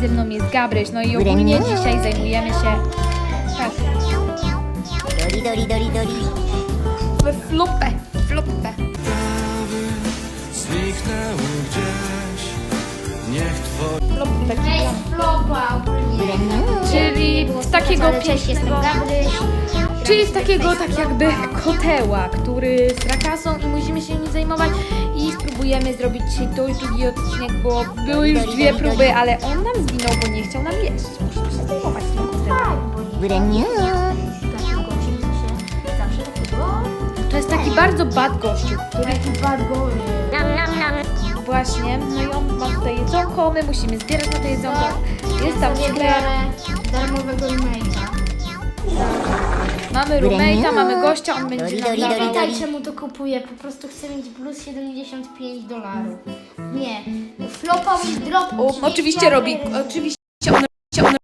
ze mną jest Gabryś, no i ogólnie dzisiaj zajmujemy się tak, Dori, dori, dori, dori. we flopę, flopę. zniknęły gdzieś. Niech twoje flopę. Flopa ogólnie. Czyli z takiego Ale cześć, jestem pięknego, Gabryś. Czyli z takiego tak jakby koteła, który z rakasą i musimy się nim zajmować i spróbujemy zrobić dzisiaj dość długi odcinek, bo były już dwie próby, ale on nam zginął, bo nie chciał nam jeść. Musimy się zajmować tym kotełem. Breniu. To jest taki bardzo bad gościu, który Taki bad boy. właśnie, no i on ma tutaj jedzonko, my musimy zbierać na to jedzonko. Jest tam sklep, darmowego remake'a. Mamy roommate'a, mamy gościa, on będzie Dori, nam dori, dawał. dori, Witaj, czemu to kupuję. Po prostu chcę mieć plus 75 dolarów. Nie. Flopa mi drop. Oczywiście robi, oczywiście on, on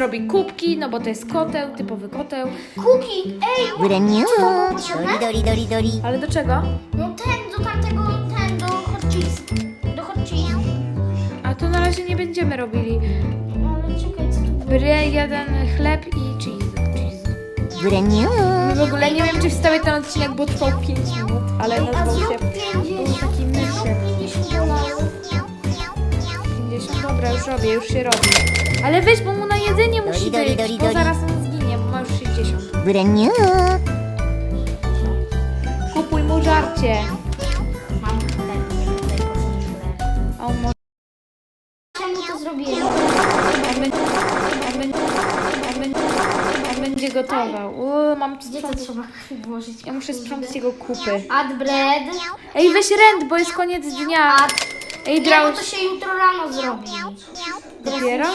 robi kubki, no bo to jest koteł, typowy koteł. Kuki! Ej! Dori, dori, dori, dori. Ale do czego? No ten, do tamtego, ten, do hot cheese. Do hot cheese. A to na razie nie będziemy robili. Bry, jeden chleb i cheese. cheese. Breniu. W ogóle nie wiem, czy wstawię ten odcinek, bo trwał 5 minut, ale nazwał się 50. był taki. Zrób 50 dolarów. 50, dobra, już robię, już się robi. Ale weź, bo mu na jedzenie musi Dori, dori, być, dori, bo dori. zaraz on zginie, bo ma już 60. Breniu. Kupuj mu żarcie. On będzie gotował. Uuu, mam tu Gdzie to sprzątać. trzeba włożyć? Ja muszę sprzątać jego kupy. Add bread. Ej, weź rent, bo jest koniec dnia. Ej, Nie, Drał, bo to się jutro rano zrobi. dopiero?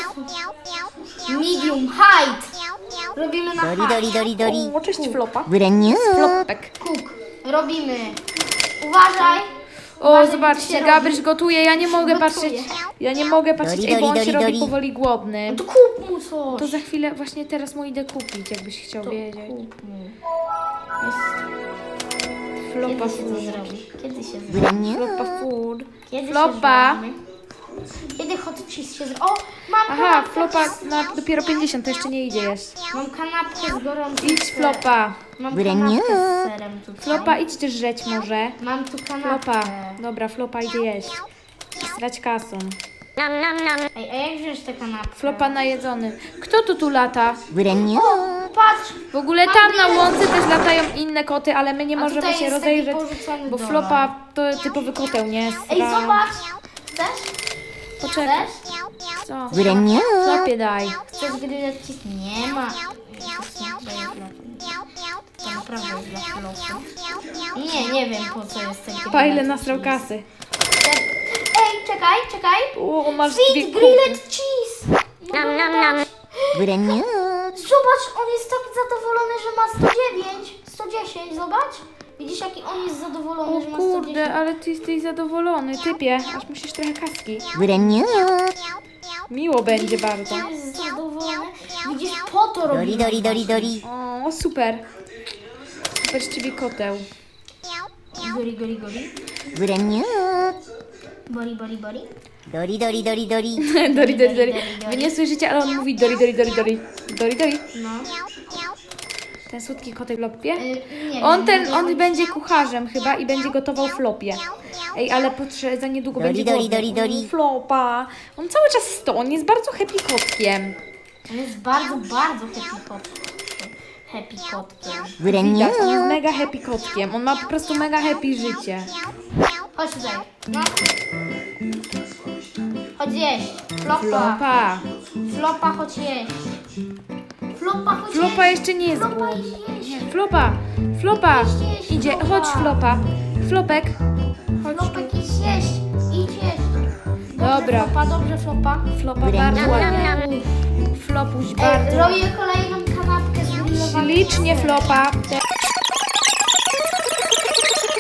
Medium, height. Robimy na Dori, height. dori, dori, dori. O, cześć Flopa. Breniu. Flopek. Cook. Robimy. Uważaj. O, Uważaj, zobaczcie, się Gabryś gotuje, ja nie mogę Gotuje. patrzeć. Ja nie mogę patrzeć, Dori, ej, bo on się dori, robi dori. powoli głodny. No to kup mu coś. To za chwilę, właśnie teraz mu idę kupić, jakbyś chciał To wiedzieć. kup mu. Flopa Kiedy się to food. zrobi? Kiedy się zrobi? Flopa food. Kiedy się Flopa. zrobi? Kiedy hot cheese się zrobi? O, mam Aha, kanapkę. flopa na dopiero 50, to jeszcze nie idzie jeść. Mam kanapkę z gorącym Idź serem. flopa. Mam kanapkę z serem tutaj. Flopa, idź też żreć może. Mam tu kanapkę. Flopa. Dobra, flopa idzie jeść. Strać kasą. Ej, a jak wziąć tę kanapkę? Flopa najedzony. Kto tu tu lata? Patrz! W ogóle tam na łące też latają inne koty, ale my nie A możemy tutaj się jest rozejrzeć, porzucony bo dolar. flopa to typowy koteł, nie? Ej, Sra- zobacz! Chcesz? Poczekaj. Co? Flopie daj. Chcesz cheese? Nie ma. To naprawdę jest dla. Nie, nie wiem po co jest ten grilled Pa ile nasrał kasy. Ej, czekaj, czekaj! O, masz dwie Sweet kupy. grilled cheese! Nam, nam, nam. Zobacz, on jest tak zadowolony, że ma 109, 110, zobacz. Widzisz jaki on jest zadowolony, O że ma kurde, 110? ale ty jesteś zadowolony, typie. Aż musisz trochę kaski. Miło będzie bardzo. On jest zadowolony. Widzisz, po to Dori, robimy. dori, dori, dori. O, super. Super z ciebie koteł. Gori, gori, gori. Breniu. Bori, bori, bori. Dori, dori, dori, dori. Dori, dori, dori. Wy nie słyszycie, ale on mówi dori, dori, dori, dori. Dori, dori. No. Ten słodki kotek w lopie. Y, nie On wiem, ten, on będzie kucharzem chyba i będzie gotował flopie. Ej, ale potrze- za niedługo Dori, będzie głodny. dori, dori. Mm, Flopa. On cały czas sto, on jest bardzo happy kotkiem. On jest bardzo, bardzo happy kot. Happy kotkiem. Widać, on jest mega happy kotkiem. On ma po prostu mega happy życie. Chodź tutaj. No. Chodź jeść. Flopa. Flopa. Flopa, chodź jeść. Flopa, chodź Flopa jeszcze nie jest Flopa. Nie, flopa. Flopa. Jeść, Idzie, flopa. chodź flopa. Flopek. Chodź tu. Flopek, idź jeść. Idź jeść. Dobrze, Dobra. Flopa, dobrze, flopa. Flopa bardzo ładnie. Flopuś Ej, bardzo. robię kolejną kanapkę z grillowanym Ślicznie flopa.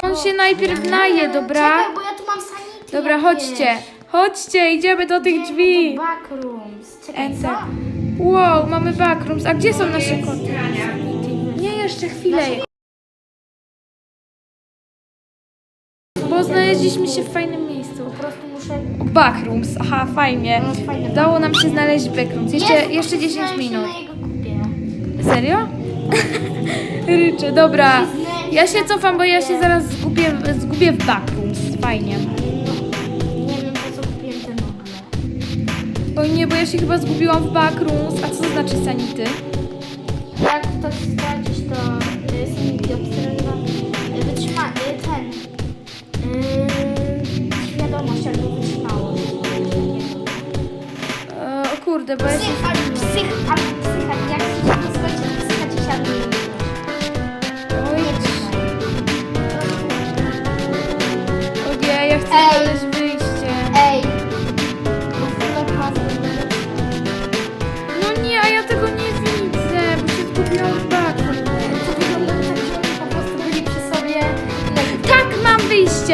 On się najpierw naje, dobra? Czekaj, bo ja tu mam sanity. Dobra, jakieś. chodźcie. Chodźcie, idziemy do tych drzwi. Do Backrooms. Czekaj, co? Wow, mamy backrooms. A gdzie są nasze koty? Nie, jeszcze chwilę. Bo znaleźliśmy się w fajnym miejscu. Po prostu muszę... Backrooms, aha, fajnie. No, fajne. Udało nam się znaleźć backrooms. Jeszcze, Jezu, jeszcze 10 znałem się minut. na jego kupie. Serio? Ryczę, dobra. Ja się cofam, bo ja się zaraz zgubię, zgubię w backrooms. Fajnie. Noble. O nie, bo ja się chyba zgubiłam w backrooms. A co to znaczy sanity? Jak ktoś stracisz, to to jest nigdy obserwowa. Wytrzyma... y, ten... Yy, świadomość albo wytrzymałość. E, o kurde, bo ja się... Psych, albo psych,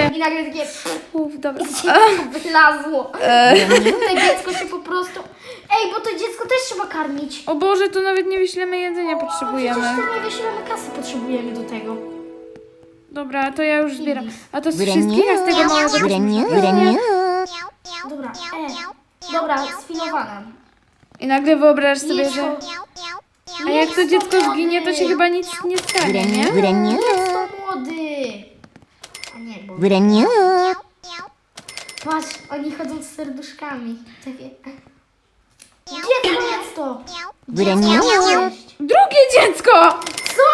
wyjście. i nagle takie Uf, dobra. dziecko wylazło. E, To dziecko się po prostu... Ej, bo to dziecko też trzeba karmić. o Boże, tu nawet nie wyślemy jedzenia, potrzebujemy. Przecież to nie wyślemy kasy, potrzebujemy do tego. Dobra, to ja już zbieram. A to z a z tego małego. Dobra, e. Dobra, sfilowana. I nagle wyobraź sobie, że... A jak to dziecko zginie, to się chyba nic nie stanie, nie? Jest to młody. A nie, bo... Patrz, oni chodzą z serduszkami. Takie... Dziecko jest to! Cześć. Drugie dziecko! Co?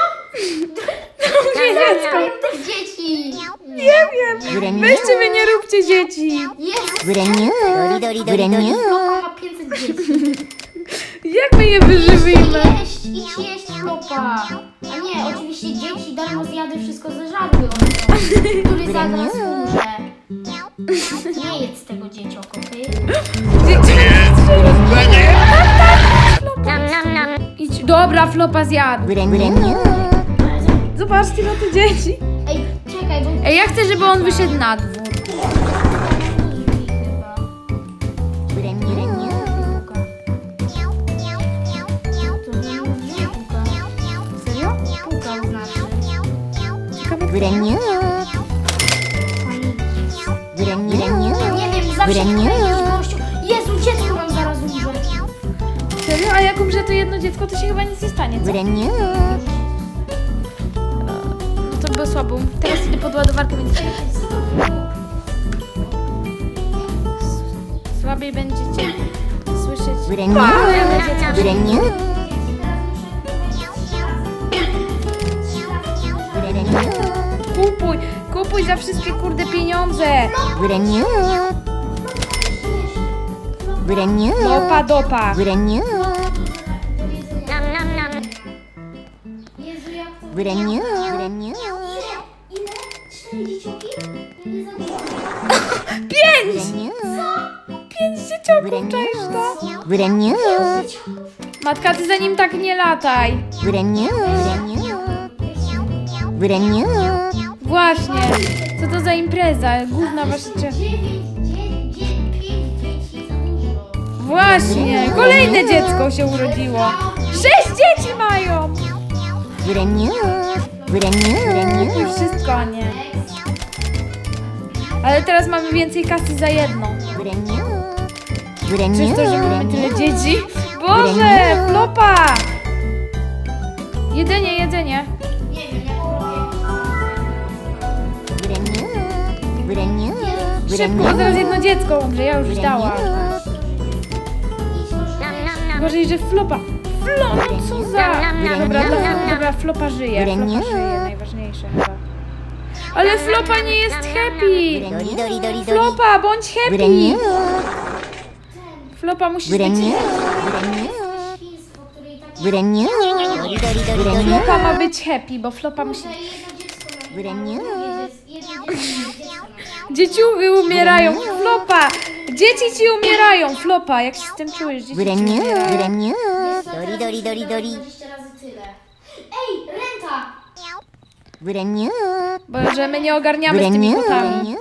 Drugie dziecko! Tych dzieci! Nie wiem! Weźcie wy, nie róbcie dzieci! Jest! Flopa ma 500 dzieci. Jak my je wyżywimy? Jeść, idź jeść flopa. A nie, oczywiście dzieci darmo zjady wszystko zeżarły od który zaraz umrze. Nie jedz tego dziecioko. Dzieci... Idź, dobra, flopa zjadł. Zobaczcie na te dzieci. Ej, czekaj, bo... Ej, ja chcę, żeby on wyszedł na dwór. Pani. Wyreniu. Nie wiem, zawsze kręcisz gościu. Jezu, dziecko nam zaraz umrze. serio? A jak umrze to jedno dziecko, to się chyba nic nie stanie, co? Wyreniu. No to było słabo. Teraz idę pod ładowarkę, więc słabiej będziecie słyszeć. Wyreniu. Kolejne Kupuj, kupuj za wszystkie kurde pieniądze. Wyreniu. Wyreniu. Dopa, dopa. Wyreniu. Jezu, jak to... Wyreniu. Wyreniu. Ile? Ile? Cztery dzieciaki? Nie za dużo. Pięć! Pięć dzieciaków, czaisz to? Wyreniu. Matka, ty za nim tak nie lataj. Wyreniu. Wyreniu. Właśnie. Co to za impreza? Główna właśnie. Dziewięć, dzie- dzie- pięć dzieci za dużo. Właśnie. Kolejne dziecko się urodziło. Sześć dzieci mają. Wyreniu. Wszystko, nie. Ale teraz mamy więcej kasy za. Przez Wyreniu. to, że mamy tyle dzieci. Boże, flopa! Jedzenie, jedzenie. Szybko, bo zaraz jedno dziecko umrze. Ja już dałam. Gorzej, że flopa. Flo, no co za... Dobra, dobra, dobra, flopa żyje. Flopa żyje, najważniejsze chyba. Ale flopa nie jest happy. Flopa, bądź happy. Flopa, musisz być... Flopa ma być happy, bo flopa musi... Że Dzieciuchy umierają. Flopa. Dzieci ci umierają. Flopa, jak się z tym czujesz? Dzieci ci umierają. Dori, dori, dori, dori. 20 razy tyle. Ej, renta! Bo że my nie ogarniamy z tymi kotami. Renta.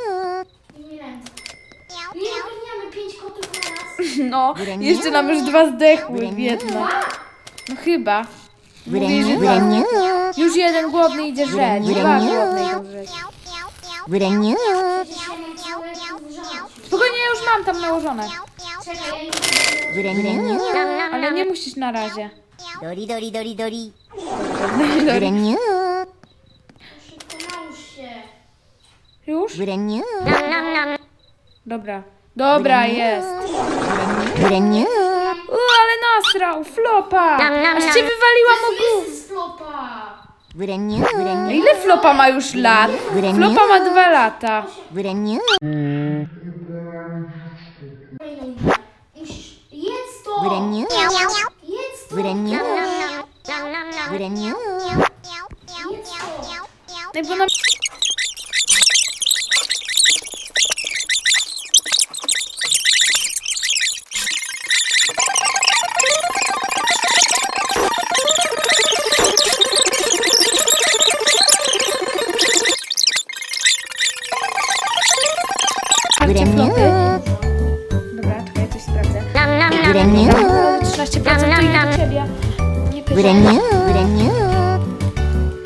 Nie ogarniamy 5 kotów na raz. No, jeszcze nam już dwa zdechły, biedne. No chyba. Mówię, że tak. Już jeden głodny idzie żreć. Dwa głodne idą żreć. Wyreniu. Przecież ja mam. Spokojnie, ja tam nałożone. Wyreniu. Ale nie musisz na razie. Dori, dori, dori, dori. Się. Już? Dobra. Dobra, jest. Wyreniu. U, ale nasrał, flopa! Aż cię wywaliłam ogół. Jest ile flopa ma już lat? Flopa ma dwa lata. Jedz to! Jedz to! Wyreniu. 13% to ile do ciebie? Nie.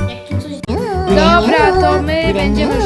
Jak tu coś... Dobra, to my będziemy.